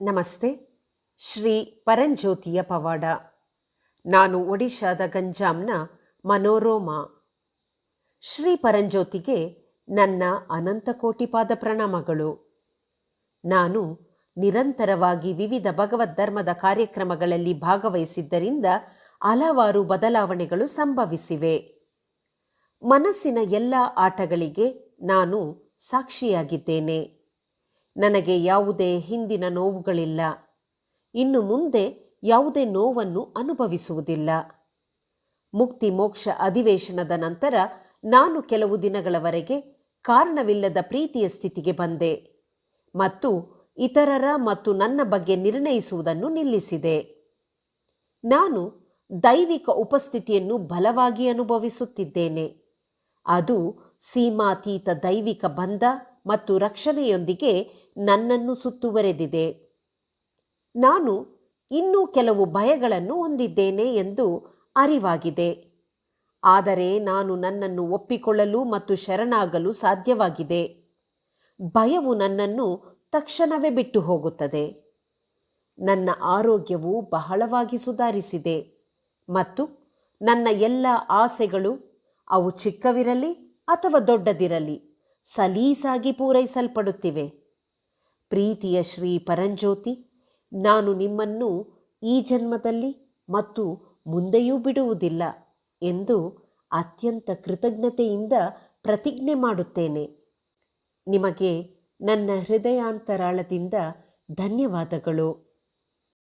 ನಮಸ್ತೆ, ಶ್ರೀ ಪರಂಜ್ಯೋತಿಯ ಪವಾಡ. ನಾನು ಒಡಿಶಾದ ಗಂಜಾಂನ ಮನೋರೋಮಾ. ಶ್ರೀ ಪರಂಜ್ಯೋತಿಗೆ ನನ್ನ ಅನಂತ ಕೋಟಿ ಪಾದ ಪ್ರಣಾಮಗಳು. ನಾನು ನಿರಂತರವಾಗಿ ವಿವಿಧ ಭಗವದ್ಧರ್ಮದ ಕಾರ್ಯಕ್ರಮಗಳಲ್ಲಿ ಭಾಗವಹಿಸಿದ್ದರಿಂದ ಹಲವಾರು ಬದಲಾವಣೆಗಳು ಸಂಭವಿಸಿವೆ. ಮನಸ್ಸಿನ ಎಲ್ಲ ಆಟಗಳಿಗೆ ನಾನು ಸಾಕ್ಷಿಯಾಗಿದ್ದೇನೆ. ನನಗೆ ಯಾವುದೇ ಹಿಂದಿನ ನೋವುಗಳಿಲ್ಲ. ಇನ್ನು ಮುಂದೆ ಯಾವುದೇ ನೋವನ್ನು ಅನುಭವಿಸುವುದಿಲ್ಲ. ಮುಕ್ತಿ ಮೋಕ್ಷ ಅಧಿವೇಶನದ ನಂತರ ನಾನು ಕೆಲವು ದಿನಗಳವರೆಗೆ ಕಾರಣವಿಲ್ಲದ ಪ್ರೀತಿಯ ಸ್ಥಿತಿಗೆ ಬಂದೆ ಮತ್ತು ಇತರರ ಮತ್ತು ನನ್ನ ಬಗ್ಗೆ ನಿರ್ಣಯಿಸುವುದನ್ನು ನಿಲ್ಲಿಸಿದೆ. ನಾನು ದೈವಿಕ ಉಪಸ್ಥಿತಿಯನ್ನು ಬಲವಾಗಿ ಅನುಭವಿಸುತ್ತಿದ್ದೇನೆ. ಅದು ಸೀಮಾತೀತ ದೈವಿಕ ಬಂಧ ಮತ್ತು ರಕ್ಷಣೆಯೊಂದಿಗೆ ನನ್ನನ್ನು ಸುತ್ತುವರೆದಿದೆ. ನಾನು ಇನ್ನೂ ಕೆಲವು ಭಯಗಳನ್ನು ಹೊಂದಿದ್ದೇನೆ ಎಂದು ಅರಿವಾಗಿದೆ. ಆದರೆ ನಾನು ನನ್ನನ್ನು ಒಪ್ಪಿಕೊಳ್ಳಲು ಮತ್ತು ಶರಣಾಗಲು ಸಾಧ್ಯವಾಗಿದೆ. ಭಯವು ನನ್ನನ್ನು ತಕ್ಷಣವೇ ಬಿಟ್ಟು ಹೋಗುತ್ತದೆ ನನ್ನ ಆರೋಗ್ಯವು ಬಹಳವಾಗಿ ಸುಧಾರಿಸಿದೆ ಮತ್ತು ನನ್ನ ಎಲ್ಲ ಆಸೆಗಳು ಅವು ಚಿಕ್ಕವಿರಲಿ ಅಥವಾ ದೊಡ್ಡದಿರಲಿ. ಸಲೀಸಾಗಿ ಪೂರೈಸಲ್ಪಡುತ್ತಿವೆ. ಪ್ರೀತಿಯ ಶ್ರೀ ಪರಂಜ್ಯೋತಿ, ನಾನು ನಿಮ್ಮನ್ನು ಈ ಜನ್ಮದಲ್ಲಿ ಮತ್ತು ಮುಂದೆಯೂ ಬಿಡುವುದಿಲ್ಲ ಎಂದು ಅತ್ಯಂತ ಕೃತಜ್ಞತೆಯಿಂದ ಪ್ರತಿಜ್ಞೆ ಮಾಡುತ್ತೇನೆ. ನಿಮಗೆ ನನ್ನ ಹೃದಯಾಂತರಾಳದಿಂದ ಧನ್ಯವಾದಗಳು.